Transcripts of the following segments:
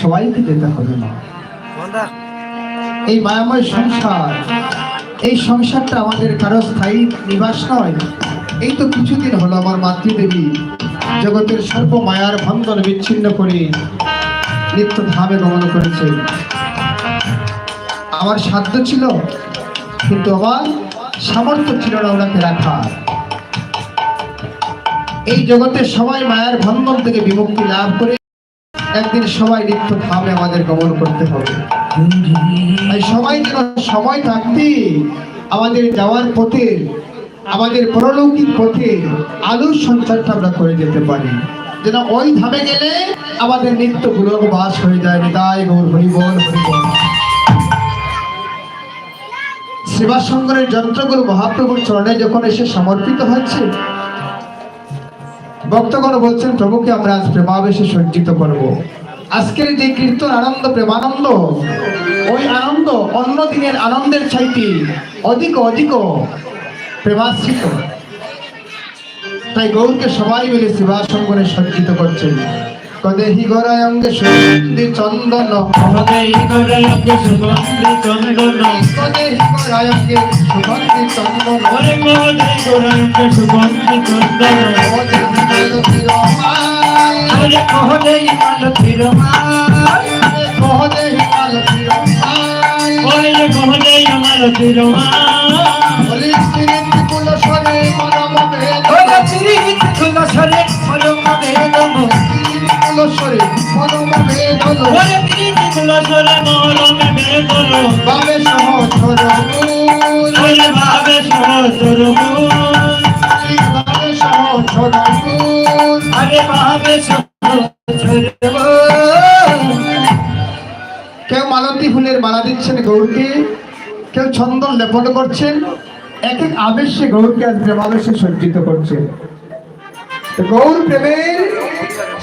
সবাইকে যেতে হবে না এই মায়াময় সংসার এই সংসারটা আমাদের কারও স্থায়ী নিবাস নয়। এই তো কিছুদিন হলো আমার মাতৃদেবী জগতের সর্ব মায়ার বন্ধন বিচ্ছিন্ন করে নিত্য ধামে গমন করেছে। আমার সাধ্য ছিল কিন্তু আমার সামর্থ্য ছিল না ওনাকে রাখার এই জগতের সবাই মায়ার বন্ধন থেকে বিমুক্তি লাভ করে একদিন সবাই নিত্য ধামে আমাদের গমন করতে হবে। সবাই যেন সময় থাকতে আমাদের যাওয়ার পথে, আমাদের পরলৌকিক পথে আলোর সঞ্চারটা আমরা করে যেতে পারি। যেন ওই ধামে গেলে আমাদের নিত্য গুলোক বাস হয়ে যায়। নিতাই গৌর হরিবল হরিবল সেবা সংগ্রহের যন্ত্রগুলো মহাপ্রভুর চরণে যখন এসে সমর্পিত হচ্ছে ভক্তগণ বলছেন, প্রভুকে আমরা আজ প্রেমাবেশে সজ্জিত করব। আজকের যে কীর্তন আনন্দ, প্রেমানন্দ, ওই আনন্দ অন্য দিনের আনন্দের চাইতে অধিক অধিক প্রেমাশ্রিত। তাই গৌরকে সবাই মিলে সেবা সঙ্গনে সজ্জিত করছেন। কদেহি গরায় অঙ্গে সুগন্ধি চন্দন। মহোদয় গরলকে সুগন্ধি চন্দন। কদেহি গরায় অঙ্গে সুগন্ধি চন্দন। ওরে মহোদয় গরলকে সুগন্ধি চন্দন। কদেহি মালতী ওরে মহোদয় মালতী রমায় কদেহি মালতী রমায়। ওরে মহোদয় মালতী রমায় বলি স্ত্রীর কুলস্বরে মনম ভেদ। ওরে পিরিত তুলসরে ওরে পিরিত। ওরে ভাবে। আরে ভাবে কেউ মালতী ফুলের মালা দিচ্ছেন গৌরকে কেউ ছন্দন লেপন করছেন এক এক আবেশে গৌরকে আজ প্রেমাবেশে সজ্জিত করছেন। গৌর প্রেমের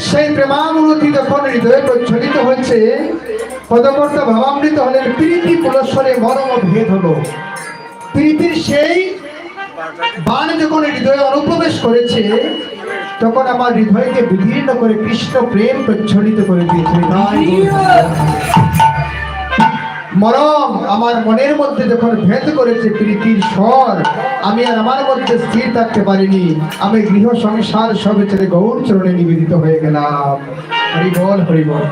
সেই প্রেমামূর্তি যখন হৃদয়ে প্রচ্ছলিত হয়েছে পদমর্ত ভাবামৃত হলেন, প্রীতি পুরস্বরে মরম ভেদ হলো। প্রীতির সেই বাণ যখন হৃদয়ে অনুপ্রবেশ করেছে, তখন আমার হৃদয়কে বিদীর্ণ করে কৃষ্ণ প্রেম প্রচ্ছলিত করে দিয়েছে। মরম আমার মনের মধ্যে যখন ভেদ করেছে প্রীতির স্বর, আমি আর আমার মধ্যে স্থির থাকতে পারিনি। আমি গৃহ সংসার সবে ছেড়ে গৌর চরণে নিবেদিত হয়ে গেলাম। হরিবল হরিবল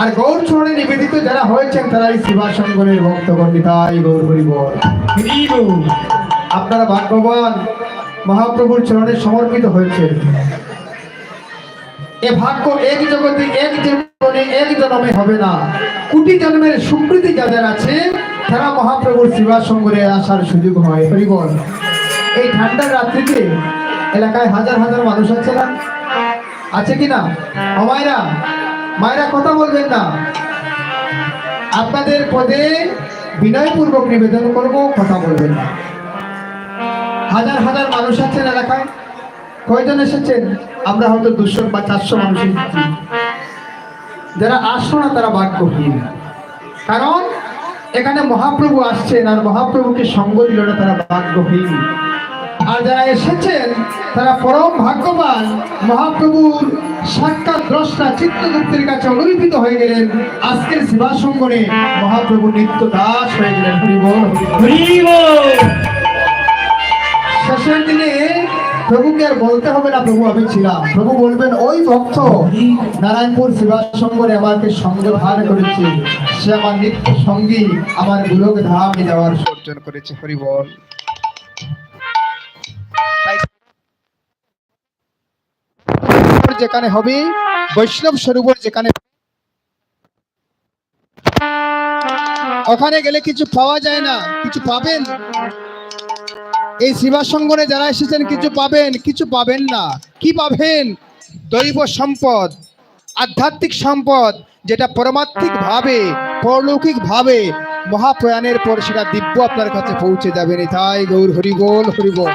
আর গৌর চরণে নিবেদিত যারা হয়েছেন তারা এই শিবা সঙ্গনের ভক্তগণ নিতাই গৌর হরিবল আপনারা ভাগ্যবান, মহাপ্রভুর চরণে সমর্পিত হয়েছে এ ভাগ্য এক জগতে, এক জীবনে, এক জন্মে হবে না। কোটি জন্মের সুকৃতি যাদের আছে, তারা মহাপ্রভুর সেবা সঙ্গরে আসার সুযোগ হয়। হরিবল, এই ঠান্ডার রাত্রিতে এলাকায় হাজার হাজার মানুষ আছে না? আছে কি না? ও মায়েরা কথা বলবেন না। আপনাদের পদে বিনয়পূর্বক নিবেদন করব, কথা বলবেন না। হাজার হাজার মানুষ আছেন এলাকায়। কয়জন এসেছেন? আমরা হয়তো দুশো বা চারশো মানুষ যারা আসছো না তারা ভাগ্যহীন কারণ এখানে মহাপ্রভু আসছেন আর মহাপ্রভুকে সঙ্গ দিল না তারা ভাগ্যহীন আর যারা এসেছেন তারা পরম ভাগ্যবান। মহাপ্রভুর সাক্ষাৎ দ্রষ্টা চিত্রগুপ্তের কাছে অনুলিপিত হয়ে গেলেন। আজকের সেবা সঙ্গনে মহাপ্রভু নিত্য দাস হয়ে গেলেন। হরিবল! শেষের দিনে প্রভুকে আর বলতে হবে না, প্রভু, আমি ছিলাম। প্রভু বলবেন, ওই ভক্ত নারায়ণপুর সেবা সঙ্গরে আমাকে সঙ্গে ধার করেছে। সে আমার নিত্য সঙ্গী, আমার গুলোক ধামে যাওয়ার অর্জন করেছে। হরিবল যেখানে হবে, বৈষ্ণব সরোবর যেখানে ওখানে গেলে কিছু পাওয়া যায় না। কিছু পাবেন? এই সেবা সঙ্গনে যারা এসেছেন কিছু পাবেন কিছু পাবেন না। কি পাবেন? দৈব সম্পদ আধ্যাত্মিক সম্পদ যেটা পরমাত্মিক ভাবে পরলৌকিক ভাবে মহাপ্রয়াণের পর সেটা দিব্য আপনার কাছে পৌঁছে যাবে তাই গৌর হরিবল হরিবল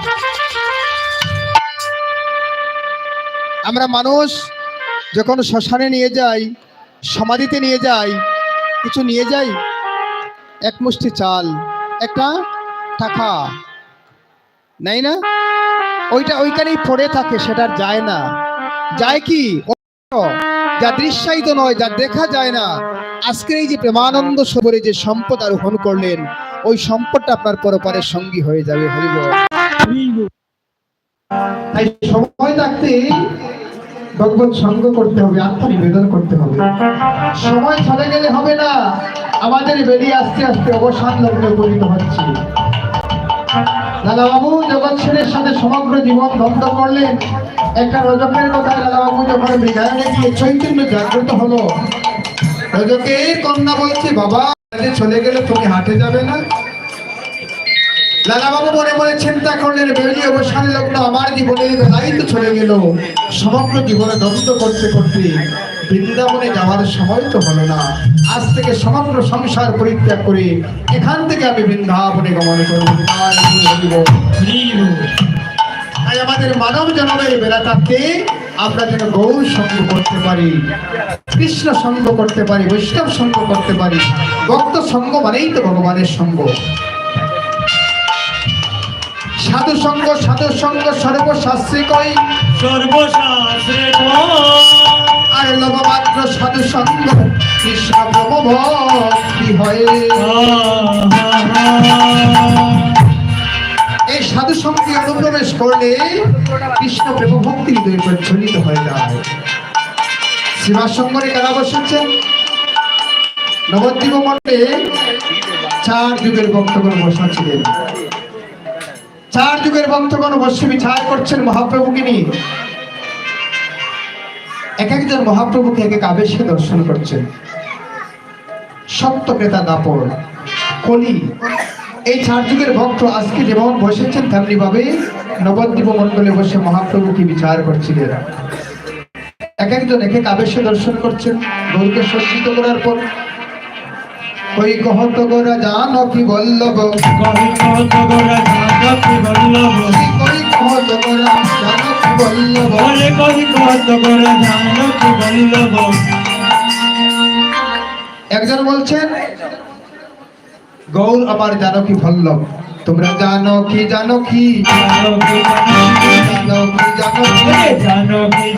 আমরা মানুষ যখন শ্মশানে নিয়ে যাই সমাধিতে নিয়ে যাই কিছু নিয়ে যাই এক মুষ্টি চাল একটা টাকা নাই না? ওইটা ওইখানেই পড়ে থাকে, সেটা যায় না। যায় কি? যা দৃশ্যায়িত নয়, যা দেখা যায় না। আজকের এই যে প্রেমানন্দ সবরে যে সম্পদ আরোহণ করলেন, ওই সম্পদটা আপনার পরপারের সঙ্গী হয়ে যাবে হরিব তাই সময় থাকতে ভগবত সঙ্গ করতে হবে, আত্মা নিবেদন করতে হবে। সময় চলে গেলে হবে না। আমাদের বেরিয়ে আস্তে আস্তে অবসান লগ্নে উপনীত হচ্ছে। দাদাবাবু জগৎ ছেলের সাথে সমগ্র জীবন বন্ধ করলেন একটা রজকের কথা দাদাবাবু যখন বিদায়নে গিয়ে চৈতন্য জাগ্রত হলো। রজকের কন্যা বলছে, বাবা চলে গেলে তুমি হাটে যাবে না। লালাবাবু মনে মনে চিন্তা করলেন, বেরিয়ে অবসান লগ্ন আমার জীবনের বেলায় তো চলে গেল। সমগ্র জীবনে দ্বন্দ্ব করতে করতে বৃন্দাবনে যাওয়ার সময় তো হলো না। আজ থেকে সমগ্র সংসার পরিত্যাগ করে এখান থেকে আমি বৃন্দাবনে গমন করব। তাই আমাদের মানব জনমের বেলাটাতে আমরা যেন গৌর সঙ্গ করতে পারি, কৃষ্ণ সঙ্গ করতে পারি, বৈষ্ণব সঙ্গ করতে পারি, ভক্ত সঙ্গ মানেই তো ভগবানের সঙ্গ। সাধু সঙ্গ সাধু সঙ্গ, সর্বশাস্ত্রী কই? সর্বশাস্ত্রে আর লবমাত্র সাধু সঙ্গ কৃষ্ণ ব্রহ্ম ভক্তি হয়। এই সাধু সঙ্গে অনুপ্রবেশ করলে কৃষ্ণ প্রেম ভক্তি হৃদয়ে প্রজ্বলিত হয়ে যায়। শ্রীবাস সঙ্গরে কারা বসেছেন নবদ্বীপ মঠে চার যুগের ভক্তগণ বসা ছিলেন চার যুগের ভক্তগণ বসে বিচার করছেন মহাপ্রভুকে নিয়ে। এক একজন মহাপ্রভুকে এক এক আবেশে দর্শন করছেন। সত্য ক্রেতা দাপর কলি এই চার যুগের ভক্ত আজকে যেমন বসেছেন তেমনি ভাবে নবদ্বীপ মন্ডলে বসে মহাপ্রভুকে বিচার করছিলেন। এক একজন এক এক আবেশে দর্শন করছেন গৌরকে সজ্জিত করার পর ওই কহত গোরা জান কি বল্লভ। কহত গোরা জান কি বল্লভ একজন বলছেন গৌর আমার জানকী ভল্লভ তোমরা জানো কি জানো কি জানো কি জানো কি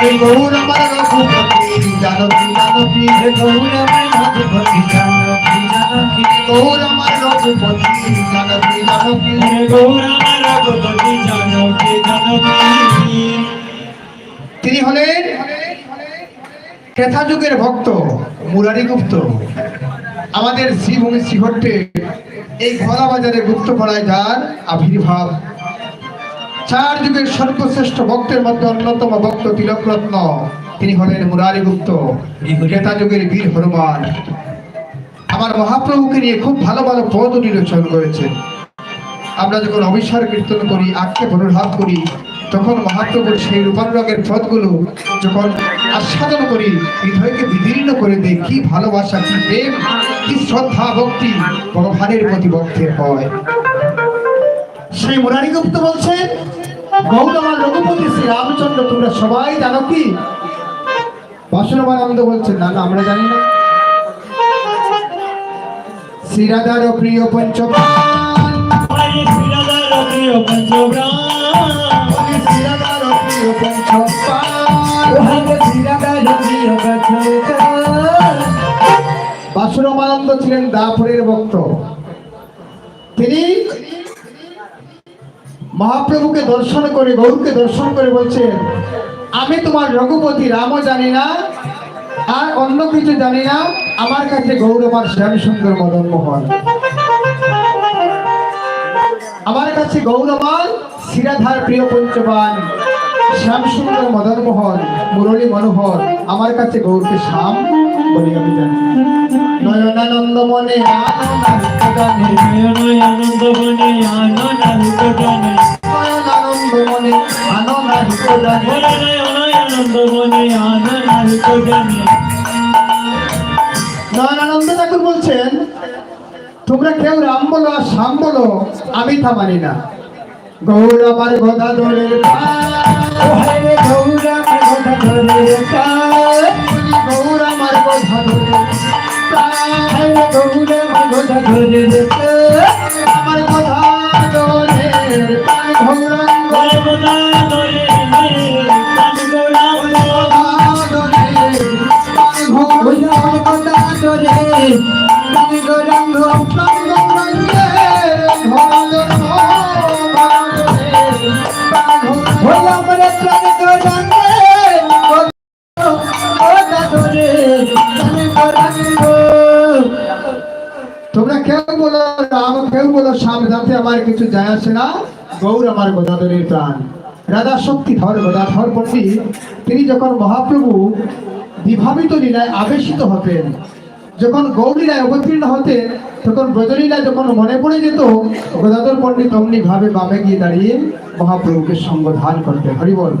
এই গৌর আমার রঘুপতি জানো কি জানো কি আমার রঘুপতি জানো কি জানো কি গৌর আমার তিনি হলেন ক্রেতা ভক্ত মুরারি গুপ্ত। আমাদের শ্রীভূমি শ্রীহট্টে এই ঘোলা বাজারে গুপ্ত পাড়ায় যার আবির্ভাব। চার যুগের সর্বশ্রেষ্ঠ ভক্তের মধ্যে অন্যতম ভক্ত তিলক রত্ন তিনি হলেন মুরারি গুপ্ত ক্রেতা যুগের বীর হনুমান। আমার মহাপ্রভুকে নিয়ে খুব ভালো ভালো পদ নিরচন করেছেন আমরা যখন অবিশ্বাস কীর্তন করি আজকে অনুভব করি, তখন মহাপ্রভুর সেই রূপানুরাগের পথগুলো যখন আস্বাদন করি, হৃদয়কে বিদীর্ণ করে দেয় কি ভালোবাসা, কি প্রেম, কি শ্রদ্ধা, ভক্তি, ভগবানের প্রতি ভক্তের হয় সেই মুরারি গুপ্ত বলছেন গৌতমার রঘুপতি শ্রী রামচন্দ্র, তোমরা সবাই জানো কি? বাসনবানন্দ বলছেন না না, আমরা জানি না। প্রিয় পঞ্চপ্রাণ শ্রীরাধার প্রিয় পঞ্চপ্রাণ বাসুরমানন্দ ছিলেন দাপুরের ভক্ত। তিনি মহাপ্রভুকে দর্শন করে গরুকে দর্শন করে বলছেন আমি তোমার রঘুপতি রামও জানি না আর অন্য কিছু জানি না আমার কাছে গৌর আমার শ্যাম সুন্দর মদন মোহন। আমার কাছে গৌরমান শিরাধার প্রিয় পঞ্চবান, শ্যাম সুন্দর মদন মোহন, মুরলী মনোহর। আমার কাছে গৌরকে শ্যাম বলে আমি জানি। নয়নানন্দ মনে আনন্দ জানে। নয়নানন্দ মনে আনন্দ জানে। নয়নানন্দ ঠাকুর বলছেন তোমরা কেউ রাম বলো আর শ্যাম বলো আমি তা মানি না গৌর আমার গদা ধরে গৌর আমার গদা ধরে গৌর আমার গদা ধরে আমার তিনি যখন মহাপ্রভু বিভাবিত লীলায় আবেশিত হতেন, যখন গৌরীলায় অবতীর্ণ হতেন, তখন ব্রজলীলা যখন মনে পড়ে যেত, গদাধর পণ্ডিত অমনি ভাবে বামে গিয়ে দাঁড়িয়ে মহাপ্রভুকে সঙ্গধান করতেন হরিবল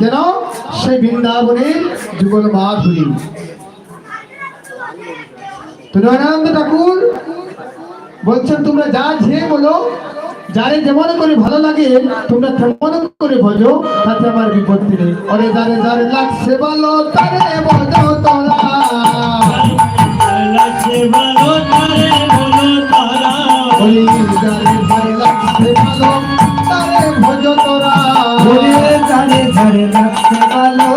যেন সেই বৃন্দাবনের যুগল মাধুরী তো নয়নানন্দ ঠাকুর বলছেন তোমরা যা যে বলো যারে যেমন করে ভালো লাগে তোমরা তেমন করে বোঝো তাতে আমার বিপত্তি নেই। অরে যারে যারে লাগছে ভালো তারে তোরা বলি যারে যারে লাগছে ভালো তারে বোঝো তোরা ওরে লাগছে ভালো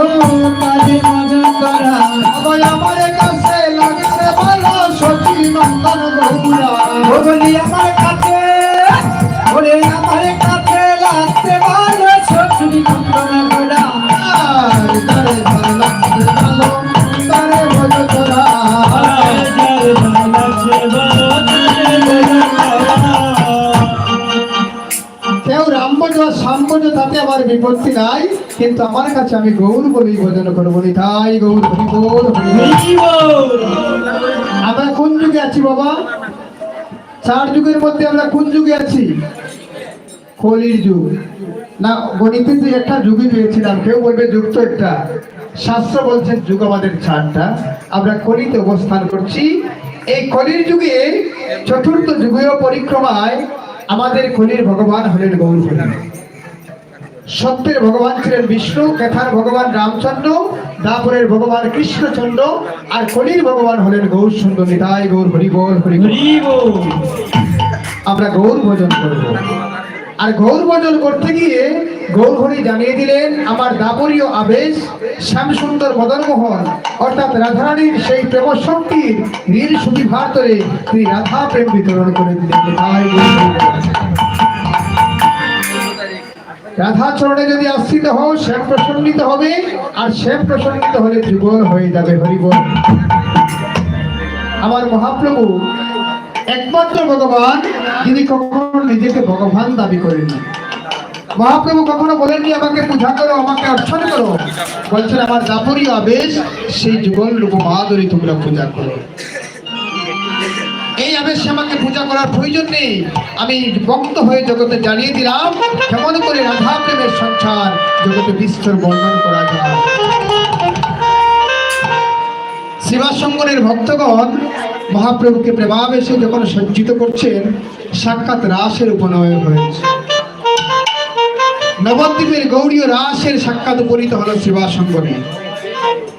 কাজে মজা করা আবার আমার বলি আমার কাছে ওরে আমার কাছে লাগছে ভালো শ্বশুরি নন্দন ঘোড়া যারে যারে লাগছে ভালো তারে বোঝো তোরা। কেউ রাম বোঝো শ্যাম তাতে আমার বিপত্তি নাই কিন্তু আমার কাছে আমি গৌর বলেই ভোজন করব বলি তাই গৌর হরি বল। আমরা কোন যুগে আছি বাবা? চার যুগের মধ্যে আমরা কোন যুগে আছি? কলির যুগ। না, গণিতের যে একটা যুগই পেয়েছিলাম, কেউ বলবে যুগ তো একটা। শাস্ত্র বলছেন যুগ আমাদের চারটা আমরা কলিতে অবস্থান করছি। এই কলির যুগে, চতুর্থ যুগীয় পরিক্রমায় আমাদের কলির ভগবান হলেন গৌর সত্যের ভগবান ছিলেন বিষ্ণু কেথার ভগবান রামচন্দ্র দাপরের ভগবান কৃষ্ণচন্দ্র আর কলির ভগবান হলেন গৌর সুন্দর নিতাই গৌর হরি বল হরি আমরা গৌর ভোজন করব। আর গৌর ভোজন করতে গিয়ে গৌর হরি জানিয়ে দিলেন আমার দাপরীয় আবেশ শ্যাম সুন্দর মদন মোহন অর্থাৎ রাধারানীর সেই প্রেম শক্তির নীল সুবিভার তরে তিনি রাধা প্রেম বিতরণ করে দিলেন। নিতাই গৌর হরি বল। রাধা চরণে যদি আশ্রিত হও, শ্যাম প্রসন্নিত হবে, আর শ্যাম প্রসন্নিত হলে যুগল হয়ে যাবে হরিবল। আমার মহাপ্রভু, একমাত্র ভগবান, যিনি কখনো নিজেকে ভগবান দাবি করেননি মহাপ্রভু কখনো বলেননি, আমাকে পূজা করো, আমাকে অর্চন করো। বলছেন, আমার দাপরীয় আবেশ, সেই যুগল রূপ মাধুরী তোমরা পূজা করো। এই আবেশে আমাকে পূজা করার প্রয়োজন নেই। আমি ভক্ত হয়ে জগতে জানিয়ে দিলাম, কেমন করে রাধা প্রেমের সংসার জগতে বিস্তর বর্ণন করা যায়। শিবাশঙ্করের ভক্তগণ মহাপ্রভুকে প্রেমাবেশে যখন সজ্জিত করছেন, সাক্ষাৎ রাসের উপনয় হয়েছে। নবদ্বীপের গৌরীয় রাসের সাক্ষাৎ উপনীত হল শিবাশঙ্করে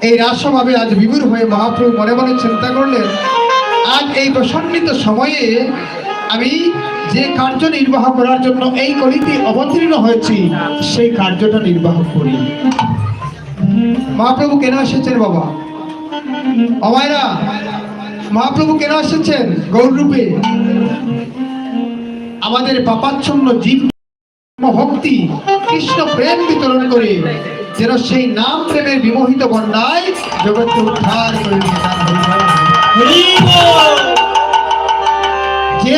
এই রাসভাবে আজ বিভুর হয়ে মহাপ্রভু মনে মনে চিন্তা করলেন আজ এই প্রসন্নিত সময়ে আমি যে কার্য নির্বাহ করার জন্য এই কলিতে অবতীর্ণ হয়েছি, সেই কার্যটা নির্বাহ করি। মহাপ্রভু কেন এসেছেন বাবা? অমায়রা, মহাপ্রভু কেন এসেছেন গৌরূপে আমাদের পাপাচ্ছন্ন জীব ভক্তি, কৃষ্ণ প্রেম বিতরণ করে যেন সেই নাম প্রেমের বিমোহিত বন্যায় জগৎকে উদ্ধার করে। যে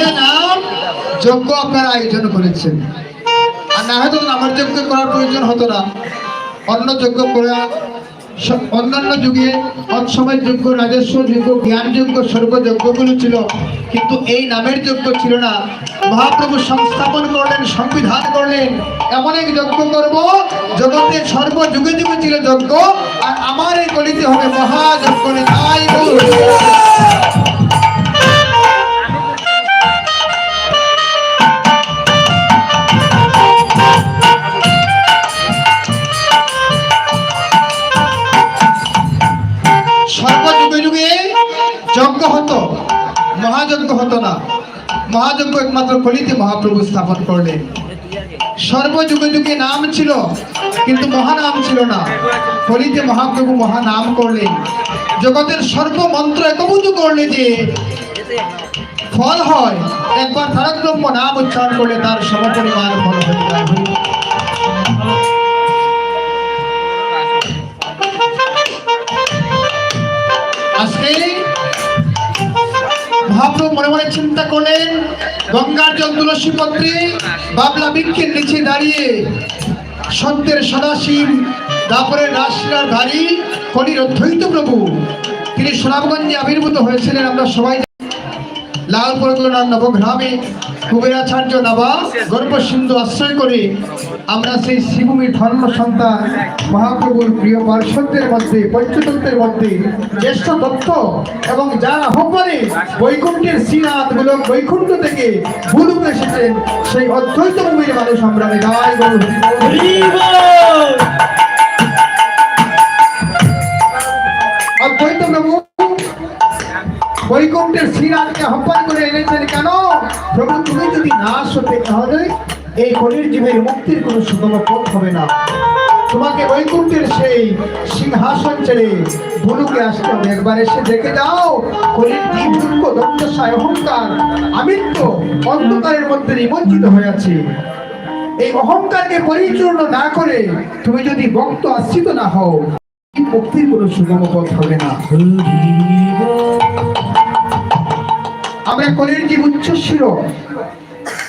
যজ্ঞ আপনারা আয়োজন করেছেন। আর না হয়তো নামের যজ্ঞ করার প্রয়োজন হতো না। অন্য যজ্ঞ করা, অন্যান্য যুগে অসময়ের যজ্ঞ, রাজস্ব যজ্ঞ, জ্ঞান যজ্ঞ সর্বযজ্ঞগুলো ছিল। কিন্তু এই নামের যজ্ঞ ছিল না। মহাপ্রভু সংস্থাপন করলেন, সংবিধান করলেন। এমন এক যজ্ঞ করব, জগতের সর্বযুগে যুগে ছিল যজ্ঞ। আর আমার কলিতে হবে মহাযজ্ঞ তাই সর্বযুগে যুগে যজ্ঞ হতো, মহাযজ্ঞ হতো না। মহাযজ্ঞ একমাত্র কলিতে মহাপ্রভু স্থাপন করলেন। সর্বযুগে যুগে নাম ছিল কিন্তু মহানাম ছিল না। কলিতে মহাপ্রভু মহানাম করলেন। জগতের সর্বমন্ত্র একভূত করলে যে, ফল হয়, একবার তারকব্রহ্ম নাম উচ্চারণ করলে তার সমপরিমাণ ফল হয়ে মহাপ্রভু মনে মনে চিন্তা করলেন, গঙ্গার জল তুলসী পত্রে বাবলা বৃক্ষের নিচে দাঁড়িয়ে সত্যের সদাশিব তারপরে রাশিরার ধারী কনির অদ্বৈত প্রভু। তিনি সুনামগঞ্জে আবির্ভূত হয়েছিলেন আমরা সবাই জানি। লাল পরগনার নবগ্রামে কুবেরাচার্য গর্ভ সিন্ধু আশ্রয় করে আমরা সেই শিবভূমির ধর্ম সন্তান মহাপ্রভুর প্রিয় পার্শ্বদের মধ্যে পঞ্চতত্ত্বের মধ্যে, জ্যেষ্ঠ তত্ত্ব এবং যার আহ্বানে বৈকুণ্ঠের শ্রীনাথ গোলক বৈকুণ্ঠ থেকে ভূলুপে এসেছেন, সেই অদ্বৈত ভূমির মানুষ আমরা অদ্বৈত প্রভু বৈকুণ্ঠের শ্রীরাজকে আহ্বান করে এনেছেন কেন? প্রভু, তুমি যদি না আসতে তাহলে এই কলির জীবের মুক্তির কোনো সুগম পথ হবে না। তোমাকে বৈকুণ্ঠের সেই সিংহাসন ছেড়ে ভুলুকে আসতে হবে। একবার এসে দেখে যাও, কলির জীব দুঃখ দন্তসায় অহংকার আমিত্ব অন্ধকারের মধ্যে নিমজ্জিত হয়ে আছে। এই অহংকারকে পরিচূর্ণ না করে তুমি যদি ভক্ত আশ্রিত না হও সুগম পথ হবে না। আমরা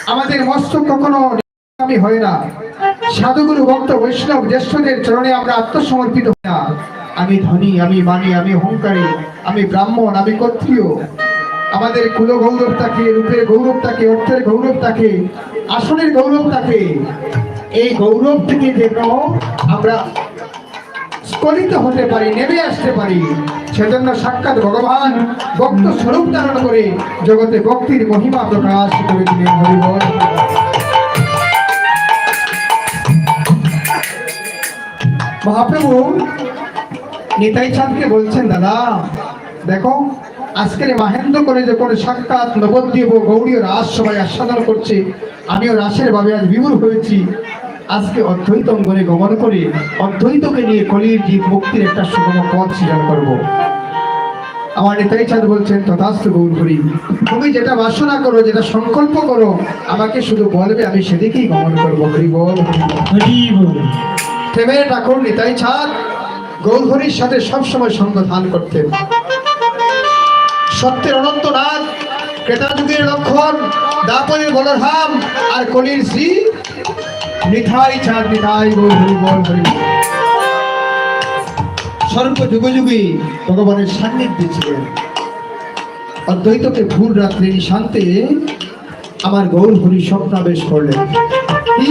আমাদের মস্তক কখনো হয় না। সাধুগুরু, ভক্ত, বৈষ্ণব, জ্যেষ্ঠদের চরণে আমরা আত্মসমর্পিত হই না। আমি ধনী, আমি মানি আমি অহংকারী আমি ব্রাহ্মণ, আমি ক্ষত্রিয়। আমাদের কুল গৌরব থাকে রূপের গৌরব থাকে অর্থের গৌরব থাকে আসনের গৌরব থাকে এই গৌরব থেকে যেন আমরা স্খলিত হতে পারি, নেমে আসতে পারি। সেজন্য সাক্ষাৎ ভগবান ভক্ত স্বরূপ ধারণ করে জগতে ভক্তির মহিমা প্রকাশ করে দিলেন মহাপ্রভু, নিতাই চাঁদকে বলছেন, দাদা, দেখো, আজকের মাহেন্দ্র করে যে যখন সাক্ষাৎ নবদ্বীপ ও গৌরীয় রাস সবাই আস্বাদন করছে, আমিও রাসের ভাবে আজ বিমূর হয়েছি। আজকে অদ্বৈত অঙ্গনে গমন করে অদ্বৈতকে নিয়ে কলির জীব মুক্তির একটা সুগম পথ সৃজন করব। আমার নেতাই চাঁদ বলছেন তথাস্তু গৌর তুমি যেটা বাসনা করো যেটা সংকল্প করো আমাকে শুধু বলবে আমি সেদিকেই গমন করব। হরি বল। প্রেমের ঠাকুর নিতাই চাঁদ গৌরহরির সাথে সবসময় সঙ্গ ধান করতেন সত্যের অনন্তনাথ ক্রেতা যুগের লক্ষণ দাপরের বলরাম আর কলির শ্রী নিথাই চাঁদ নিতাই গৌর হরি বল হরি। সর্ব যুগে যুগে ভগবানের সান্নিধ্যে ছিলেন। অদ্বৈতকে ভুল রাত্রে শান্তে আমার গৌর হরি স্বপ্নাবেশ করলেন। কি?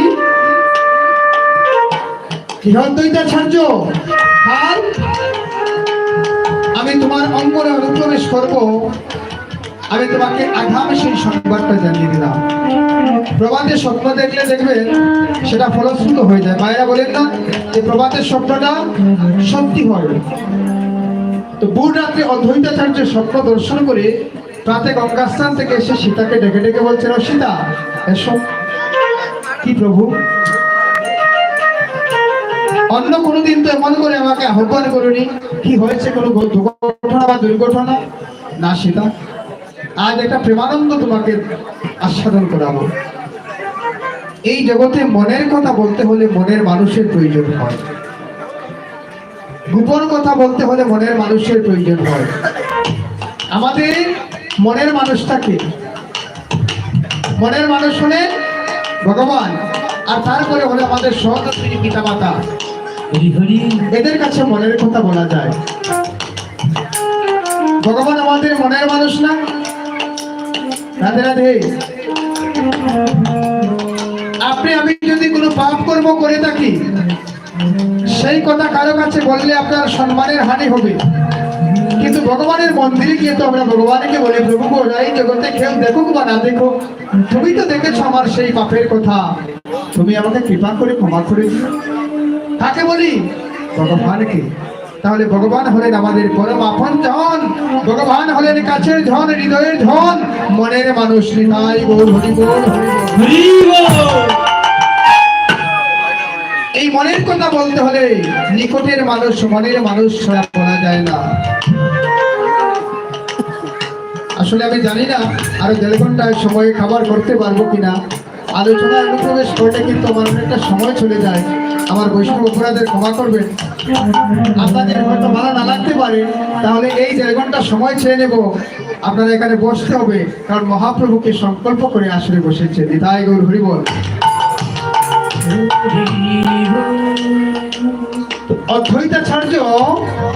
গৃহদ্বৈতাচার্য আর আমি তোমার অঙ্গনে অনুপ্রবেশ করব। আমি তোমাকে আগামী সেই সংবাদটা জানিয়ে দিলাম। প্রভাতের স্বপ্ন দেখলে দেখবেন সেটা ফলশ্রুত হয়ে যায়। মায়েরা বলেন না যে প্রভাতের স্বপ্নটা সত্যি হয়। তো বুধ রাত্রে অদ্বৈতাচার্য স্বপ্ন দর্শন করে প্রাতে গঙ্গাস্থান থেকে এসে সীতাকে ডেকে ডেকে বলছেন ও সীতা এসো। কি প্রভু? অন্য কোনোদিন তো এমন করে আমাকে আহ্বান করুনি। কি হয়েছে কোনো দুর্ঘটনা বা দুর্ঘটনা? না সেটা আজ একটা প্রেমানন্দ তোমাকে আস্বাদন করাবো। এই জগতে মনের কথা বলতে হলে মনের মানুষের প্রয়োজন হয়। গোপন কথা বলতে হলে মনের মানুষের প্রয়োজন হয়। আমাদের মনের মানুষটাকে মনের মানুষ হলে ভগবান আর তারপরে হলে আমাদের সহধর্মিনী পিতা মাতা এদের কাছে মনের কথা বলা যায়। ভগবান আমাদের মনের মানুষ না। রাধে রাধে। আপনি, আমি যদি কোনো পাপ কর্ম করে থাকি, সেই কথা কারও কাছে বললে আপনার সম্মানের হানি হবে। কিন্তু ভগবানের মন্দিরে গিয়ে তো আমরা ভগবানকে বলি, প্রভু এই জগতে কেউ দেখুক বা না দেখুক, তুমি তো দেখেছ আমার সেই পাপের কথা। তুমি আমাকে কৃপা করে ক্ষমা করে কাকে বলি? ভগবানকে। তাহলে ভগবান হলেন আমাদের পরম আপন জন ভগবান হলেন কাছের ধন, হৃদয়ের ধন, মনের মানুষ বল মনের কথা বলতে হলে নিকটের মানুষ, মনের মানুষ ছাড়া বলা যায় না। আসলে আমি জানি না, আরও দেড় ঘন্টায় সময় খাবার করতে পারব কিনা। আলোচনায় অনুপ্রবেশ করলে কিন্তু আমার অনেকটা সময় চলে যায়। আমার বৈষ্ণব অপরাধের ক্ষমা করবেন। আপনাদের হয়তো ভালো না লাগতে পারে। তাহলে এই দেড় ঘণ্টা সময় চেয়ে নেব। আপনারা এখানে বসতে হবে। কারণ মহাপ্রভুকে সংকল্প করে আসলে বসেছে। দিদায় গৌর হরিবল অদ্বৈতাচার্য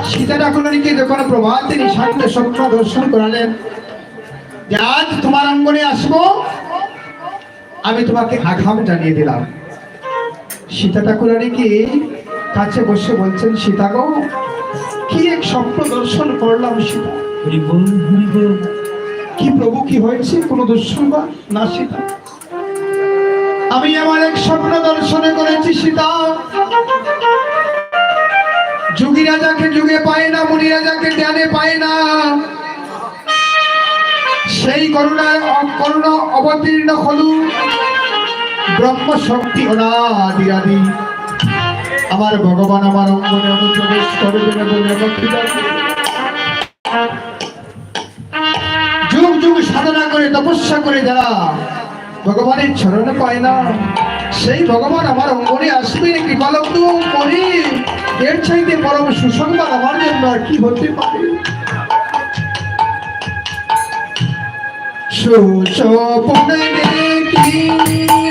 সীতা ঠাকুরানীকে যখন প্রভাতে নিশান্তে স্বপ্ন দর্শন করালেন। আজ তোমার অঙ্গনে আসব। আমি তোমাকে আঘাম জানিয়ে দিলাম। সীতা ঠাকুরানীকে কাছে বসে বলছেন সীতা গো কি এক স্বপ্ন দর্শন করলাম সীতা? কি প্রভু কি হয়েছে? কোনো দুঃসংবাদ না সীতা। আমি আমার এক স্বপ্ন দর্শনে করেছি সীতা। যুগী রাজাকে যুগে পায় না মুনি রাজাকে জ্ঞানে পায় না। সেই করুণায় করুণ অবতীর্ণ হলু ব্রহ্ম শক্তি অনাদি আদি। আমার ভগবান আমার অঙ্গনে অনুপ্রবেশ করবে বলে যুগ যুগ সাধনা করে, তপস্যা করে যারা ভগবানের চরণে পায় না, সেই ভগবান আমার অঙ্গনে আসবে কৃপালব্ধ করে। এর চাইতে পরম সুসংবাদ আমার জন্য আর কি হতে পারে?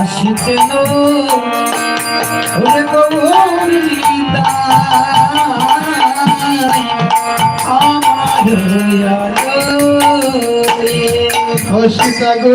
আসিতেন ওরে গৌরীতা আমার সীতা গো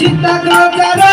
chita, no.